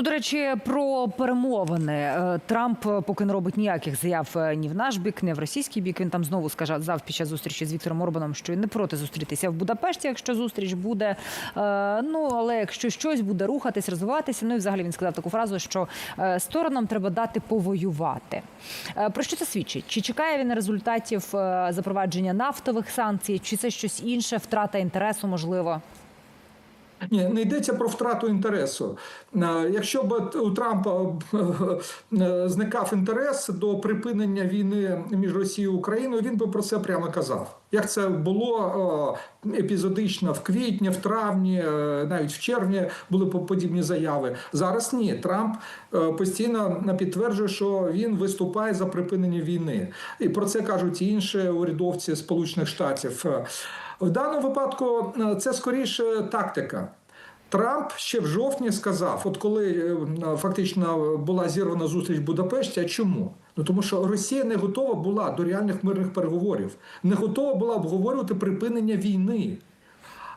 Ну, до речі, про перемовини Е, Трамп е, поки не робить ніяких заяв е, ні в наш бік, ні в російський бік. Він там знову сказав під час зустрічі з Віктором Орбаном, що не проти зустрітися в Будапешті, якщо зустріч буде. Ну але якщо щось буде рухатись, розвиватися. Ну і взагалі він сказав таку фразу, що сторонам треба дати повоювати. Про що це свідчить? Чи чекає він результатів запровадження нафтових санкцій, чи це щось інше, втрата інтересу можливо? Ні, не йдеться про втрату інтересу. Е, Якщо б у Трампа е, зникав інтерес до припинення війни між Росією і Україною, він би про це прямо казав. Як це було епізодично в квітні, в травні, е, навіть в червні були по- подібні заяви. Зараз ні. Трамп е, постійно підтверджує, що він виступає за припинення війни, і про це кажуть і інші урядовці Сполучених Штатів. Е, В даному випадку це скоріше тактика. Трамп ще в жовтні сказав, от коли е, фактично була зірвана зустріч в Будапешті, а чому? Ну тому що Росія не готова була до реальних мирних переговорів, не готова була обговорювати припинення війни.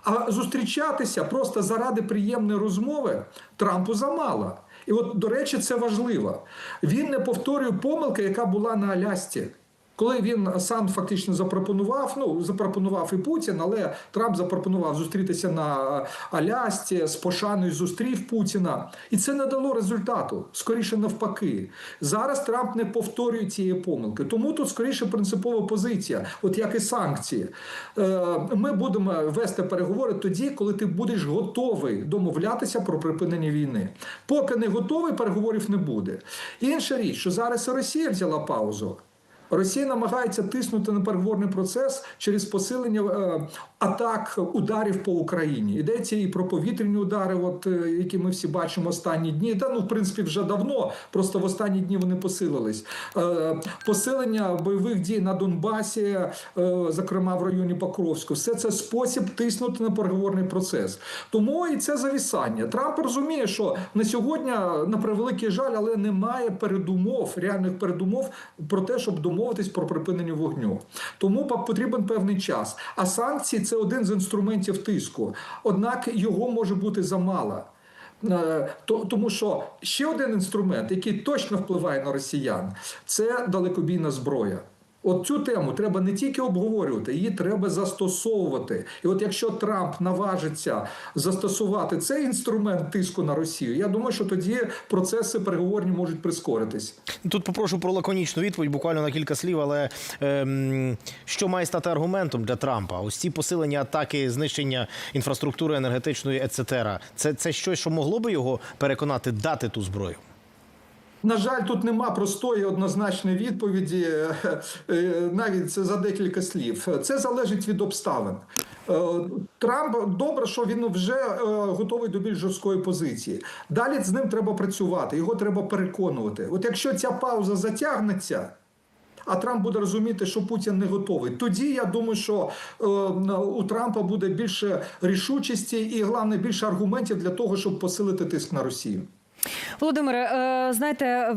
А зустрічатися просто заради приємної розмови Трампу замало. І от, до речі, це важливо. Він не повторює помилки, яка була на Алясці. Коли він сам фактично запропонував, ну запропонував і Путін, але Трамп запропонував зустрітися на Алясці з пошаною зустрів Путіна, і це не дало результату. Скоріше навпаки. Зараз Трамп не повторює цієї помилки. Тому тут скоріше принципова позиція, от як і санкції. Е, Ми будемо вести переговори тоді, коли ти будеш готовий домовлятися про припинення війни. Поки не готовий, переговорів не буде. Інша річ, що зараз Росія взяла паузу. Росія намагається тиснути на переговорний процес через посилення е, атак ударів по Україні. Йдеться і про повітряні удари, от е, які ми всі бачимо останні дні. Та ну в принципі вже давно, просто в останні дні вони посилились. Е, посилення бойових дій на Донбасі, е, зокрема в районі Покровську, все це спосіб тиснути на переговорний процес. Тому і це завісання. Трамп розуміє, що на сьогодні, на превеликий жаль, але немає передумов, реальних передумов про те, щоб домовитись про припинення вогню. Тому потрібен певний час. А санкції це один з інструментів тиску. Однак його може бути замало. Е, Тому що ще один інструмент, який точно впливає на росіян, це далекобійна зброя. От цю тему треба не тільки обговорювати, її треба застосовувати. І от якщо Трамп наважиться застосувати цей інструмент тиску на Росію, я думаю, що тоді процеси переговорні можуть прискоритись. Тут попрошу про лаконічну відповідь, буквально на кілька слів. Але ем, що має стати аргументом для Трампа? Ось ці посилення атаки, знищення інфраструктури енергетичної, ецетера. Це, це щось, що могло би його переконати дати ту зброю. На жаль, тут нема простої однозначної відповіді, е, е, навіть за декілька слів. Це залежить від обставин. Е, Трамп добре, що він вже готовий до більш жорсткої позиції. Далі з ним треба працювати, його треба переконувати. От якщо ця пауза затягнеться. А Трамп буде розуміти, що Путін не готовий. Тоді я думаю, що е, у Трампа буде більше рішучості і головне більше аргументів для того, щоб посилити тиск на Росію. Володимире, е, знаєте,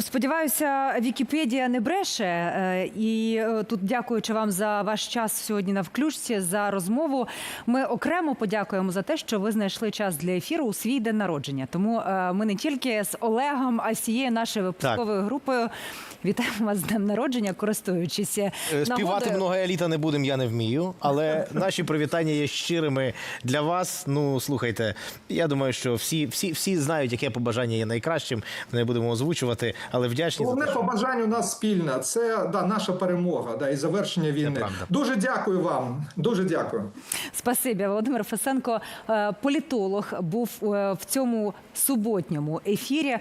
сподіваюся, Вікіпедія не бреше. е, І е, тут, дякуючи вам за ваш час сьогодні на включці за розмову. Ми окремо подякуємо за те, що ви знайшли час для ефіру у свій день народження. Тому ми не тільки з Олегом, а й всією нашою випусковою групою вітаємо вас з днем народження, користуючись Співати нагодою. много еліта не будемо, я не вмію. Але наші привітання є щирими для вас. Ну слухайте, я думаю, що всі, всі, всі знають, яке побажання є найкращим. Не будемо озвучувати, але вдячні за Головне те, що побажання у нас спільне. Це да, наша перемога да, і завершення війни. Дуже дякую вам. Дуже дякую. Спасибі, Володимир Фесенко, е, політолог, був е, в цьому суботньому ефірі.